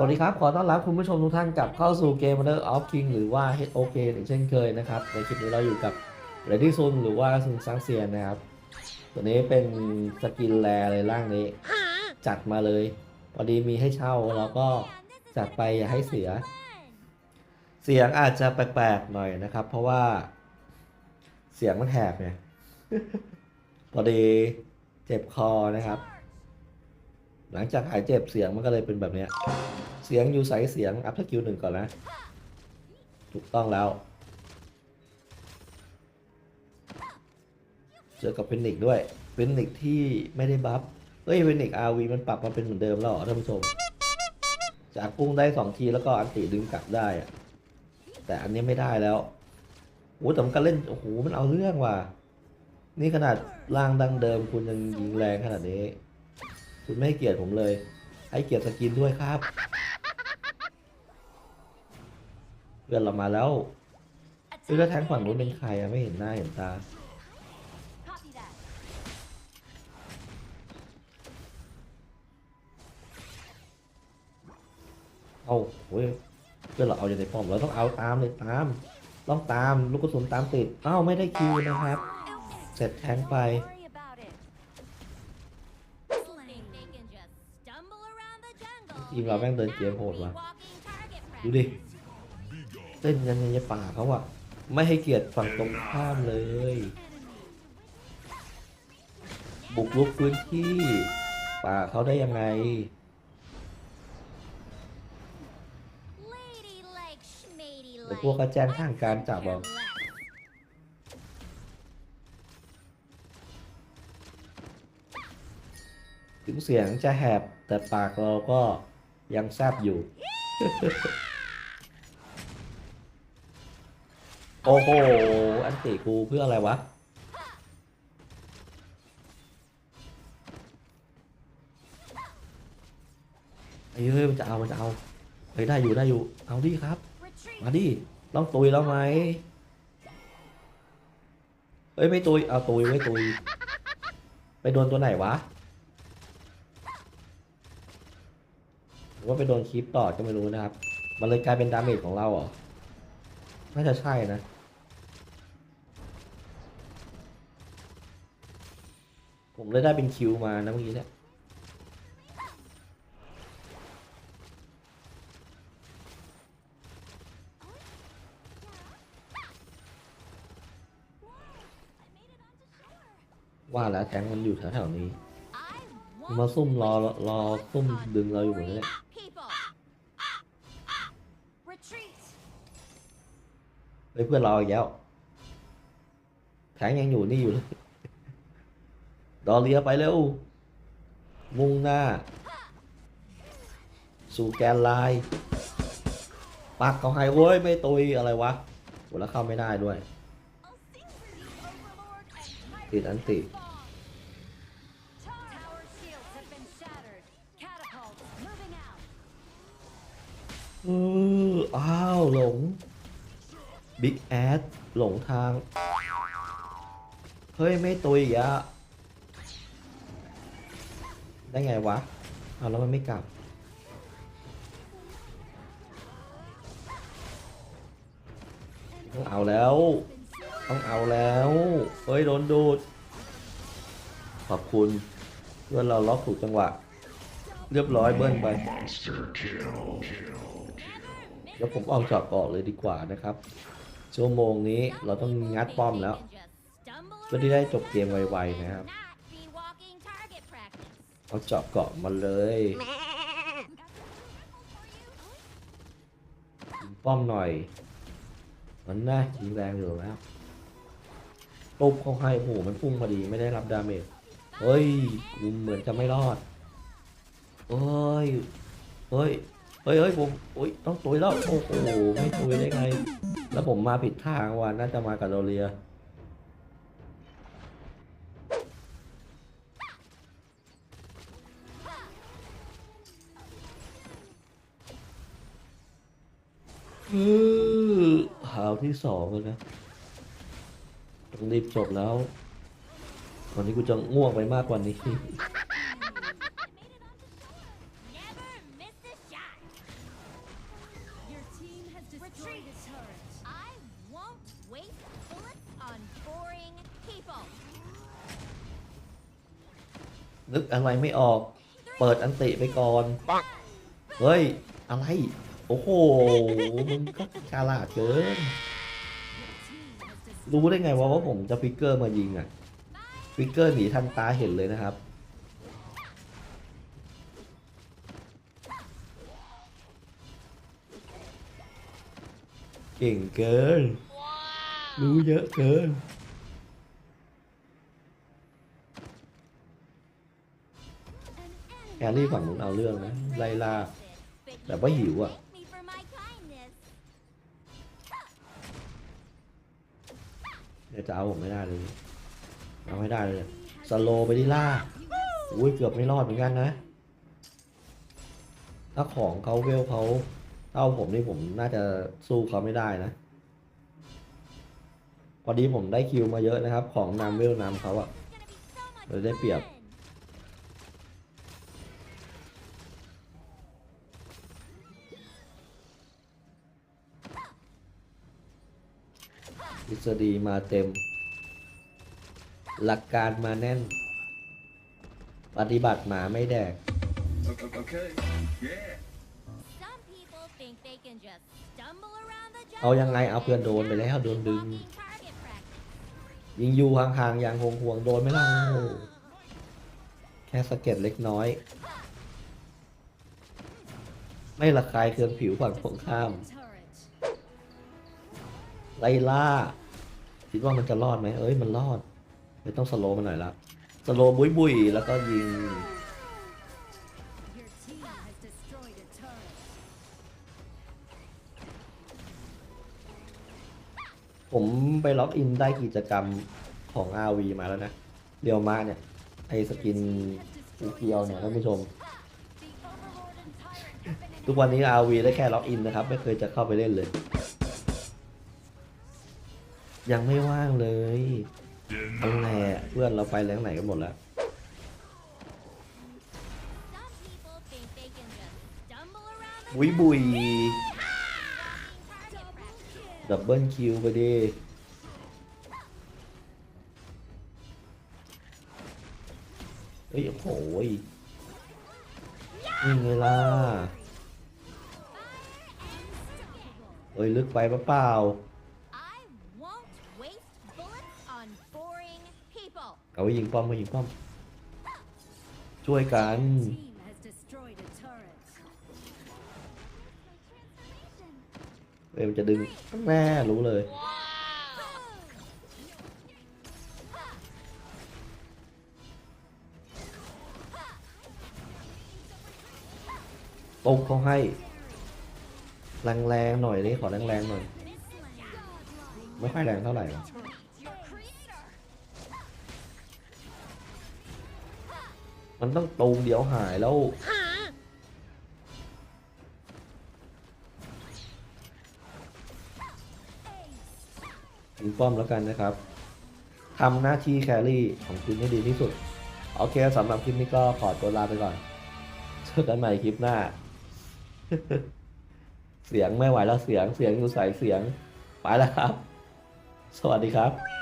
สวัสดีครับ ขอต้อนรับคุณผู้ชมทุกท่านกลับเข้าสู่เกม Mother of King หรือว่า HOK อีกเช่นเคยนะครับ ในคลิปนี้เราอยู่กับ Ready Sun หรือว่าซุนซังเซียนนะครับ ตัวนี้เป็นสกินแรเลยร่างนี้ จัดมาเลย พอดีมีให้เช่าเราก็จัดไปอย่าให้เสีย เสียงอาจจะแปลกๆหน่อยนะครับ เพราะว่าเสียงมันแหบไงพอดีเจ็บคอนะครับ หลังจากหายเจ็บเสียงมันก็เลยเป็นแบบเนี้ย เสียงอยู่ใสเสียงอัพสกิลหนึ่งก่อนนะ ถูกต้องแล้ว เจอกับเฟนิกด้วยเฟนิกที่ไม่ได้บัฟเฮ้ยเฟนิกอาวีมันปรับมาเป็นเหมือนเดิมแล้วเหรอท่านผู้ชม จากพุ่งได้สองทีแล้วก็อันติดึงกลับได้ แต่อันนี้ไม่ได้แล้วโอ้แต่มันก็เล่นโอ้โหมันเอาเรื่องว่ะนี่ขนาดร่างดังเดิมคุณยังยิงแรงขนาดนี้ คุณไม่ให้เกียรติผมเลย ให้เกียรติสกินด้วยครับ เพื่อนเรามาแล้วเฮ้ยแล้วแทงฝั่งนู้นเป็นใครอะไม่เห็นหน้าเห็นตา เอาเว้ยเพื่อนเราเอาอยู่ในป้อมเราต้องเอาตามเลยตาม ต้องตามลูกกระสุนตามติดเอ้าไม่ได้คิวนะครับ เสร็จแทงไป ทีมเราแม่งเดินเกมโหดว่ะ walking target ดูดิ practice. เต้นกันในป่าเขาอะไม่ให้เกียรติฝั่งตรงข้ามเลย บุกรุกพื้นที่ป่าเขาได้ยังไง Lady like schmady เดี๋ยว like. พวกเขาแจ้งทางการจับเอา Left. ถึงเสียงจะแหบแต่ปากเราก็ ยังแซบอยู่ โอ้โห อันติกูเพื่ออะไรวะอ้เฮ้ยมันจะเอา มันจะเอา เฮ้ยได้อยู่ได้อยู่ เอาดิครับ มาดิต้องตุยแล้วไหมเอ้ยไม่ตุย เอาตุยไม่ตุย ไปโดนตัวไหนวะหรือ ว่าไปโดนคลิปต่อก็ไม่รู้นะครับ มันเลยกลายเป็นดาเมจของเราเหรอ น่าจะใช่นะ ผมเลยได้เป็นคิวมานะเมื่อกี้เนี่ยว่าแล้วแทงมันอยู่แถวๆนี้มาซุ่มรอรอซุ่มดึงเราอยู่เหมือนกัน ฮ้ยเพื่อนเราอีกแล้วแทงยังอยู่นี่อยู่เลยดอเรียไปเร็ว มุ่งหน้า สู่แกนไลน์ปักเขาให้เว้ย ไม่ตุยอะไรวะโหแล้วเข้าไม่ได้ด้วย ติดอันติ Bomb. Tower shields have been shattered. Catapults moving out. เอออ้าวหลง บิ๊กแอดหลงทาง เฮ้ย ไม่ตุยอีกอะได้ไงวะเอาแล้วมันไม่กลับ ต้องเอาแล้ว ต้องเอาแล้ว เฮ้ย โดนดูด ขอบคุณเพื่อนเราล็อกถูกจังหวะ เรียบร้อยเบิ้ลไป Monster kill. เดี๋ยวผมออกจอดก่อนเลยดีกว่านะครับ ชั่วโมงนี้เราต้องงัดป้อมแล้วเพื่อที่ได้จบเกมไวๆนะครับเอาเจาะเกาะมาเลยป้อมหน่อย มันน่ายิงแรงอยู่แล้วตุ๊บเขาให้โอ้โหมันพุ่งพอดีไม่ได้รับดาเมจเฮ้ยกูเหมือนจะไม่รอดเฮ้ยเฮ้ยเฮ้ยเฮ้ยผมโอ้ยต้องตุยแล้วโอ้โหไม่ตุยได้ไง แล้วผมมาผิดทางว่ะน่าจะมากับโดเรียอือหาวที่สองเลยนะต้องรีบจบแล้วก่อนนี้กูจะง่วงไปมากกว่านี้ Never miss a shot. retreat. I won't waste bullets on boring people. นึกอะไรไม่ออก เปิดอันติไปก่อนเฮ้ย อะไร โอ้โห มึงก็ฉลาดเกิน รู้ได้ไงว่าว่าผมจะฟิกเกอร์มายิงอะ ฟิกเกอร์หนีทันตาเห็นเลยนะครับเก่งเกิน รู้เยอะเกินแฮร์รี่ฝั่งนู้นเอาเรื่องนะ ไล่ล่าแบบว่าหิวอะ Thank me for my kindness. เดี๋ยจะเอาผมไม่ได้เลย เอาไม่ได้เลยสโลไปที่ล่าอุ้ยเกือบไม่รอดเหมือนกันนะ ถ้าของเขาเวลเขาเท่าผมนี่ผมน่าจะสู้เขาไม่ได้นะ อดีผมได้คิวมาเยอะนะครับ ของนำเวลนำเขาอะ It's gonna be so much เราได้เปรียบ fun. ทฤษฎีมาเต็ม หลักการมาแน่น ปฏิบัติหมาไม่แดก Okay. Yeah. Some people think they can just stumble around the เอา jungle ยังไงเอาเพื่อนโดนไปแล้วโดนดึง walking target practice. ยิงอยู่ห่างๆอย่างห่วงๆโดนไม่ล่ะแค่สะเก็ดเล็กน้อย ไม่ระคายเคืองผิวฝั่งตรงข้าม ไล่ล่า คิดว่ามันจะรอดไหมเอ้ยมันรอดไม่ต้องสโลมันหน่อยละสโลบุยบุยๆแล้วก็ยิง ผมไปล็อกอินได้กิจกรรมของ RV มาแล้วนะเรียวมาเนี่ย ไอสกินอูเกียวเนี่ยท่านผู้ชม ทุกวันนี้ RV ได้แค่ล็อกอินนะครับ ไม่เคยจะเข้าไปเล่นเลย ยังไม่ว่างเลยตั้งแหน่เพื่อนเราไปแรงไหนกันหมดแล้วบุยบุย ดับเบิลคิวไปดิเฮ้ย โอ้โหยนี่ไงล่ะเฮ้ย ลึกไปปะเปล่าเอาไว้ยิงป้อมไว้ยิงป้อม ช่วยกัน เฮ้ยมันจะดึงแม่รู้เลย ตกเขาให้ แรงๆหน่อยนี่ขอแรงๆหน่อย ไม่ค่อยแรงเท่าไหร่หรอมันต้องตูมเดียวหายแล้ว ยิงป้อมแล้วกันนะครับทำหน้าที่แครี่ของคุณให้ดีที่สุด โอเคสำหรับคลิปนี้ก็ขอตัวลาไปก่อนเจอกันใหม่คลิปหน้า เสียงไม่ไหวแล้วเสียงเสียงอยู่ใส่เสียง ไปแล้วครับ สวัสดีครับ